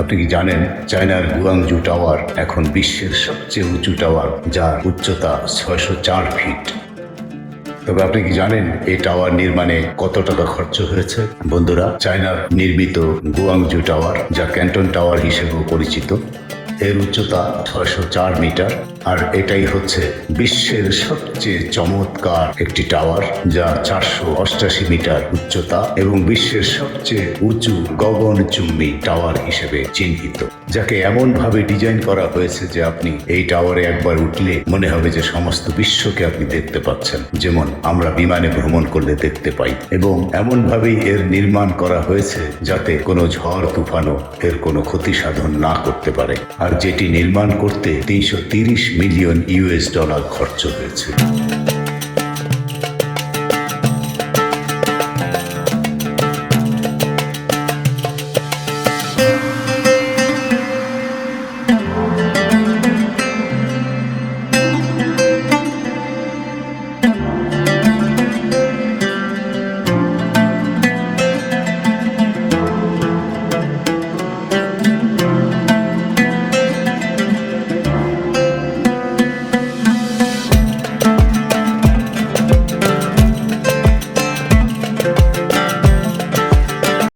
আপনি কি জানেন চায়নার গুয়াংজু টাওয়ার এখন বিশ্বের সবচেয়ে উঁচু টাওয়ার, যার উচ্চতা ছয়শো চার ফিট? তবে আপনি কি জানেন এই টাওয়ার নির্মাণে কত টাকা খরচ হয়েছে? বন্ধুরা, চায়নার নির্মিত গুয়াংজু টাওয়ার, যা ক্যান্টন টাওয়ার হিসেবেও পরিচিত এর উচ্চতা ছয়শো চার মিটার, আর এটাই হচ্ছে বিশ্বের সবচেয়ে চমৎকার একটি টাওয়ার, যা চারশো অষ্টাশি মিটার উচ্চতা এবং বিশ্বের সবচেয়ে উঁচু গগনচুম্বী টাওয়ার হিসেবে চিহ্নিত, যাকে এমনভাবে ডিজাইন করা হয়েছে যে আপনি এই টাওয়ারে একবার উঠলে মনে হবে যে সমস্ত বিশ্বকে আপনি দেখতে পাচ্ছেন, যেমন আমরা বিমানে ভ্রমণ করলে দেখতে পাই, এবং এমনভাবেই এর নির্মাণ করা হয়েছে যাতে কোনো ঝড়, তুফানও এর কোনো ক্ষতি সাধন না করতে পারে। আর যেটি নির্মাণ করতে তিনশো মিলিয়ন ইউএস ডলার খরচ হয়েছে।